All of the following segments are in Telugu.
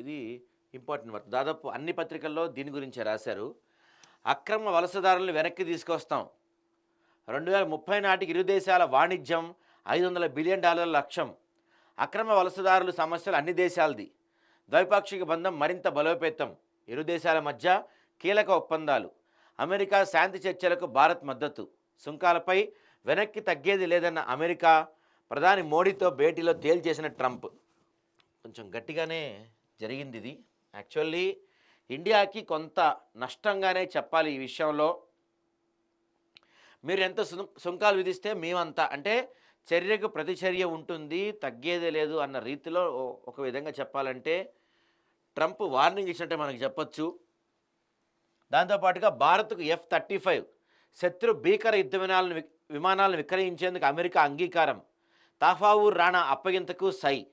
ఇది ఇంపార్టెంట్ వర్క్. దాదాపు అన్ని పత్రికల్లో దీని గురించే రాశారు. అక్రమ వలసదారులను వెనక్కి తీసుకొస్తాం. రెండు వేల ముప్పై నాటికి ఇరు దేశాల వాణిజ్యం ఐదు వందల బిలియన్ డాలర్ల లక్ష్యం. అక్రమ వలసదారుల సమస్యలు అన్ని దేశాలది. ద్వైపాక్షిక బంధం మరింత బలోపేతం. ఇరు దేశాల మధ్య కీలక ఒప్పందాలు. అమెరికా శాంతి చర్చలకు భారత్ మద్దతు. సుంకాలపై వెనక్కి తగ్గేది లేదన్న అమెరికా ప్రధాని మోడీతో భేటీలో తేల్చేసిన ట్రంప్. కొంచెం గట్టిగానే జరిగింది ఇది యాక్చువల్లీ ఇండియాకి కొంత నష్టంగానే చెప్పాలి ఈ విషయంలో. మీరు ఎంత సుం- సుంకాలు విధిస్తే మేమంతా అంటే చర్యకు ప్రతిచర్య ఉంటుంది తగ్గేదే లేదు అన్న రీతిలో ఒక విధంగా చెప్పాలంటే ట్రంప్ వార్నింగ్ ఇచ్చినట్టే మనకు చెప్పచ్చు. దాంతోపాటుగా భారత్కు ఎఫ్ థర్టీ ఫైవ్ శత్రు భీకర యుద్ధ విమానాలను విమానాలను విక్రయించేందుకు అమెరికా అంగీకారం. తాఫావూర్ రాణా అప్పగింతకు సై.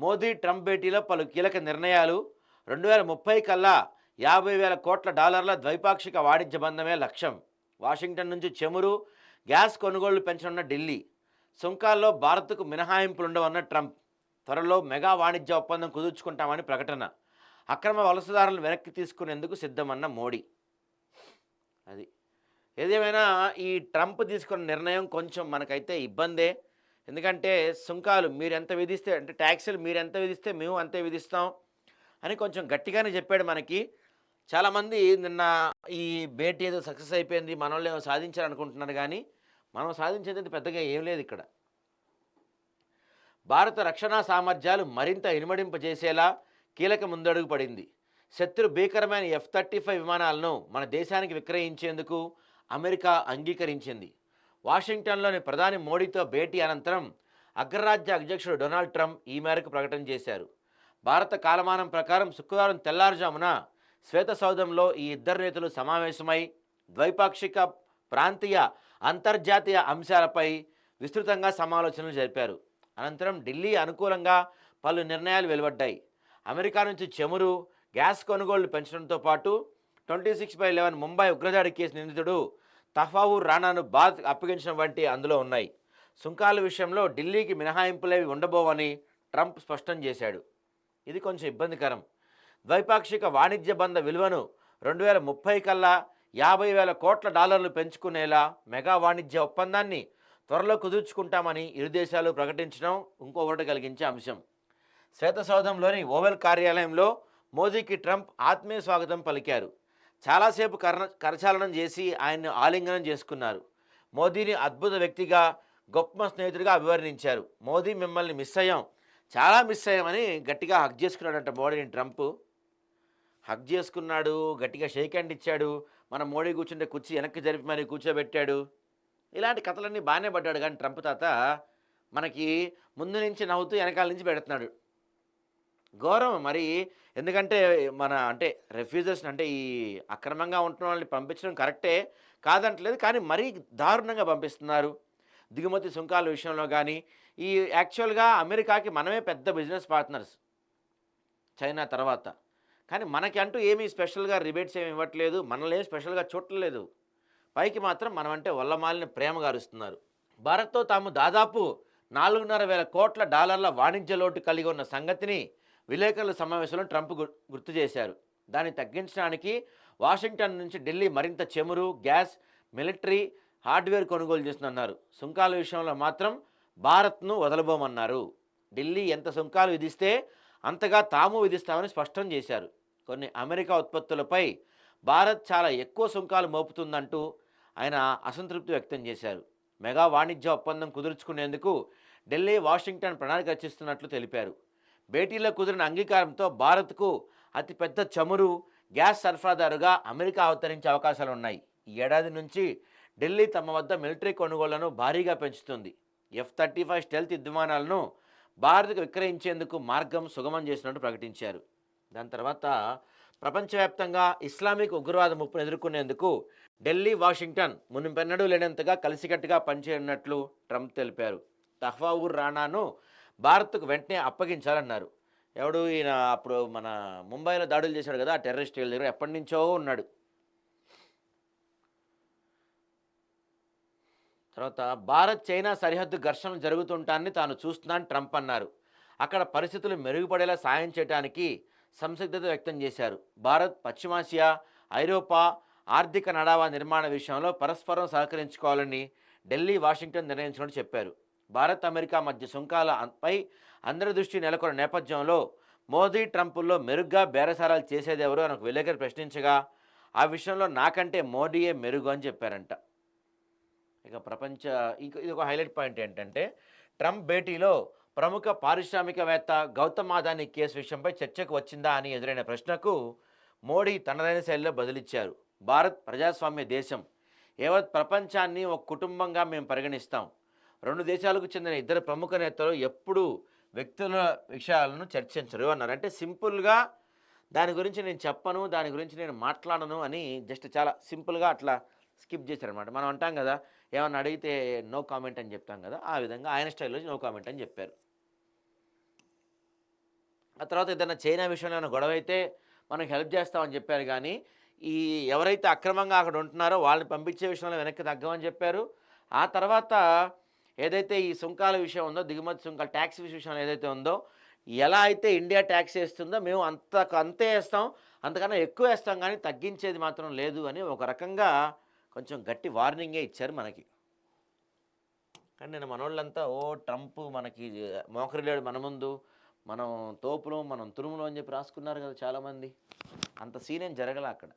మోదీ ట్రంప్ భేటీలో పలు కీలక నిర్ణయాలు. రెండు వేల ముప్పై కల్లా యాభై వేల కోట్ల డాలర్ల ద్వైపాక్షిక వాణిజ్య బంధమే లక్ష్యం. వాషింగ్టన్ నుంచి చెమురు గ్యాస్ కొనుగోళ్ళు పెంచనున్న ఢిల్లీ. సుంకాల్లో భారత్కు మినహాయింపులుండవన్న ట్రంప్. త్వరలో మెగా వాణిజ్య ఒప్పందం కుదుర్చుకుంటామని ప్రకటన. అక్రమ వలసదారులను వెనక్కి తీసుకునేందుకు సిద్ధమన్న మోడీ. అది. ఏదేమైనా ఈ ట్రంప్ తీసుకున్న నిర్ణయం కొంచెం మనకైతే ఇబ్బందే. ఎందుకంటే సుంకాలు మీరు ఎంత విధిస్తే అంటే ట్యాక్సీలు మీరు ఎంత విధిస్తే మేము అంతే విధిస్తాం అని కొంచెం గట్టిగానే చెప్పాడు మనకి. చాలామంది నిన్న ఈ భేటీ ఏదో సక్సెస్ అయిపోయింది మన వాళ్ళు ఏమో సాధించారనుకుంటున్నారు కానీ మనం సాధించేది పెద్దగా ఏం లేదు ఇక్కడ. భారత రక్షణ సామర్థ్యాలు మరింత ఇనుమడింపజేసేలా కీలక ముందడుగు పడింది. శత్రు భీకరమైన ఎఫ్ థర్టీ ఫైవ్ విమానాలను మన దేశానికి విక్రయించేందుకు అమెరికా అంగీకరించింది. వాషింగ్టన్లోని ప్రధాని మోడీతో భేటీ అనంతరం అగ్రరాజ్య అధ్యక్షుడు డొనాల్డ్ ట్రంప్ ఈ మేరకు ప్రకటన చేశారు. భారత కాలమానం ప్రకారం శుక్రవారం తెల్లారుజామున శ్వేతసౌధంలో ఈ ఇద్దరు నేతలు సమావేశమై ద్వైపాక్షిక ప్రాంతీయ అంతర్జాతీయ అంశాలపై విస్తృతంగా సమాలోచనలు జరిపారు. అనంతరం ఢిల్లీ అనుకూలంగా పలు నిర్ణయాలు వెలువడ్డాయి. అమెరికా నుంచి చమురు గ్యాస్ కొనుగోళ్ళు పెంచడంతో పాటు twenty six by eleven Mumbai ఉగ్రదాడి కేసు నిందితుడు తఫావూర్ రాణాను బాద్ అప్పగించడం వంటి అందులో ఉన్నాయి. సుంకాల విషయంలో ఢిల్లీకి మినహాయింపులేవి ఉండబోవని ట్రంప్ స్పష్టం చేశాడు. ఇది కొంచెం ఇబ్బందికరం. ద్వైపాక్షిక వాణిజ్య బంధ విలువను రెండు వేల ముప్పై కల్లా యాభై వేల కోట్ల డాలర్లు పెంచుకునేలా మెగా వాణిజ్య ఒప్పందాన్ని త్వరలో కుదుర్చుకుంటామని ఇరు దేశాలు ప్రకటించడం ఇంకో ఊరట కలిగించే అంశం. శ్వేతసౌధంలోని ఓవెల్ కార్యాలయంలో మోదీకి ట్రంప్ ఆత్మీయ స్వాగతం పలికారు. చాలాసేపు కర కరచాలనం చేసి ఆయన్ను ఆలింగనం చేసుకున్నారు. మోదీని అద్భుత వ్యక్తిగా గొప్ప స్నేహితుడిగా అభివర్ణించారు. మోదీ మిమ్మల్ని మిస్ అయ్యాం. చాలా మిస్ అయ్యామని గట్టిగా హక్ చేసుకున్నాడంట మోడీని ట్రంప్. హక్ చేసుకున్నాడు గట్టిగా షేక్ హ్యాండ్ ఇచ్చాడు. మన మోడీ కూర్చుంటే కుర్చీ వెనక్కి జరిపి మరి కూర్చోబెట్టాడు. ఇలాంటి కథలన్నీ బాగానే పడ్డాడు కానీ ట్రంప్ తాత మనకి ముందు నుంచి నవ్వుతూ వెనకాల నుంచి పెడుతున్నాడు. గౌరవం మరి ఎందుకంటే మన అంటే రెఫ్యూజర్స్ అంటే ఈ అక్రమంగా ఉంటున్న వాళ్ళని పంపించడం కరెక్టే కాదంటలేదు కానీ మరీ దారుణంగా పంపిస్తున్నారు. దిగుమతి సుంకాల విషయంలో కానీ ఈ యాక్చువల్గా అమెరికాకి మనమే పెద్ద బిజినెస్ పార్ట్నర్స్ చైనా తర్వాత. కానీ మనకి అంటూ ఏమీ స్పెషల్గా రిబేట్స్ ఏమి ఇవ్వట్లేదు మనల్ని ఏం స్పెషల్గా చూడలేదు పైకి మాత్రం మనం అంటే వల్లమాలిన ప్రేమ గారుస్తున్నారు. భారత్తో తాము దాదాపు నాలుగున్నర వేల కోట్ల డాలర్ల వాణిజ్య లోటు కలిగి ఉన్న సంగతిని విలేకరుల సమావేశంలో ట్రంప్ గు- గుర్తు చేశారు. దాన్ని తగ్గించడానికి వాషింగ్టన్ నుంచి ఢిల్లీ మరింత చమురు గ్యాస్ మిలిటరీ హార్డ్వేర్ కొనుగోలు చేస్తుందన్నారు. సుంకాల విషయంలో మాత్రం భారత్ను వదలబోమన్నారు. ఢిల్లీ ఎంత సుంకాలు విధిస్తే అంతగా తాము విధిస్తామని స్పష్టం చేశారు. కొన్ని అమెరికా ఉత్పత్తులపై భారత్ చాలా ఎక్కువ సుంకాలు మోపుతుందంటూ ఆయన అసంతృప్తి వ్యక్తం చేశారు. మెగా వాణిజ్య ఒప్పందం కుదుర్చుకునేందుకు ఢిల్లీ వాషింగ్టన్ ప్రణాళిక రచిస్తున్నట్లు తెలిపారు. భేటీలో కుదిరిన అంగీకారంతో భారత్కు అతిపెద్ద చమురు గ్యాస్ సరఫరాదారుగా అమెరికా అవతరించే అవకాశాలు ఉన్నాయి. ఈ ఏడాది నుంచి ఢిల్లీ తమ వద్ద మిలిటరీ కొనుగోళ్ళను భారీగా పెంచుతుంది. ఎఫ్ థర్టీ ఫైవ్ స్టెల్త్ విమానాలను భారత్కు విక్రయించేందుకు మార్గం సుగమం చేసినట్టు ప్రకటించారు. దాని తర్వాత ప్రపంచవ్యాప్తంగా ఇస్లామిక్ ఉగ్రవాద ముప్పును ఎదుర్కొనేందుకు ఢిల్లీ వాషింగ్టన్ మునిపెన్నడూ లేనంతగా కలిసికట్టుగా పనిచేయనున్నట్లు ట్రంప్ తెలిపారు. తహ్వావూర్ రాణాను భారత్కు వెంటనే అప్పగించాలన్నారు. ఎవడు ఈయన అప్పుడు మన ముంబైలో దాడులు చేశాడు కదా ఆ టెర్రరిస్ట్ దగ్గర ఎప్పటి నుంచో ఉన్నాడు. తర్వాత భారత్ చైనా సరిహద్దు ఘర్షణలు జరుగుతుంటాన్ని తాను చూస్తున్నాను ట్రంప్ అన్నారు. అక్కడ పరిస్థితులు మెరుగుపడేలా సాయం చేయడానికి సంసిద్ధత వ్యక్తం చేశారు. భారత్ పశ్చిమాసియా ఐరోపా ఆర్థిక నడావా నిర్మాణ విషయంలో పరస్పరం సహకరించుకోవాలని ఢిల్లీ వాషింగ్టన్ నిర్ణయించినట్టు చెప్పారు. భారత్ అమెరికా మధ్య సుంకాలపై అందరి దృష్టి నెలకొన్న నేపథ్యంలో మోదీ ట్రంపుల్లో మెరుగ్గా బేరసారాలు చేసేది ఎవరు అని ఒక విలేకరు ప్రశ్నించగా ఆ విషయంలో నాకంటే మోడీయే మెరుగు అని చెప్పారంట. ఇక ప్రపంచ ఇక ఇది ఒక హైలైట్ పాయింట్ ఏంటంటే ట్రంప్ భేటీలో ప్రముఖ పారిశ్రామికవేత్త గౌతమ్ అదానీ కేసు విషయంపై చర్చకు వచ్చిందా అని ఎదురైన ప్రశ్నకు మోడీ తనదైన శైలిలో బదులిచ్చారు. భారత్ ప్రజాస్వామ్య దేశం. యావత్ ప్రపంచాన్ని ఒక కుటుంబంగా మేము పరిగణిస్తాం. రెండు దేశాలకు చెందిన ఇద్దరు ప్రముఖ నేతలు ఎప్పుడూ వ్యక్తుల విషయాలను చర్చించరు. అన్నారు అంటే సింపుల్గా దాని గురించి నేను చెప్పను దాని గురించి నేను మాట్లాడను అని జస్ట్ చాలా సింపుల్గా అట్లా స్కిప్ చేశారనమాట మనం అంటాం కదా ఏమన్నా అడిగితే నో కామెంట్ అని చెప్తాం కదా ఆ విధంగా ఆయన స్టైల్లో నో కామెంట్ అని చెప్పారు. ఆ తర్వాత ఏదైనా చైనా విషయంలో ఏమైనా గొడవ అయితే మనం హెల్ప్ చేస్తామని చెప్పారు కానీ ఈ ఎవరైతే అక్రమంగా అక్కడ ఉంటున్నారో వాళ్ళని పంపించే విషయంలో వెనక్కి తగ్గమని చెప్పారు. ఆ తర్వాత ఏదైతే ఈ సుంకాల విషయం ఉందో దిగుమతి సుంకాల ట్యాక్స్ విషయం ఏదైతే ఉందో ఎలా అయితే ఇండియా ట్యాక్స్ వేస్తుందో మేము అంత అంతే వేస్తాం. అంతకన్నా ఎక్కువ వేస్తాం కానీ తగ్గించేది మాత్రం లేదు అని ఒక రకంగా కొంచెం గట్టి వార్నింగే ఇచ్చారు మనకి. కానీ నేను మనోళ్ళంతా ఓ ట్రంప్ మనకి మోకరిలేడు మన ముందు మనం తోపులో మనం తురుములో అని చెప్పి రాసుకున్నారు కదా చాలామంది. అంత సీన్ ఏం జరగలే అక్కడ.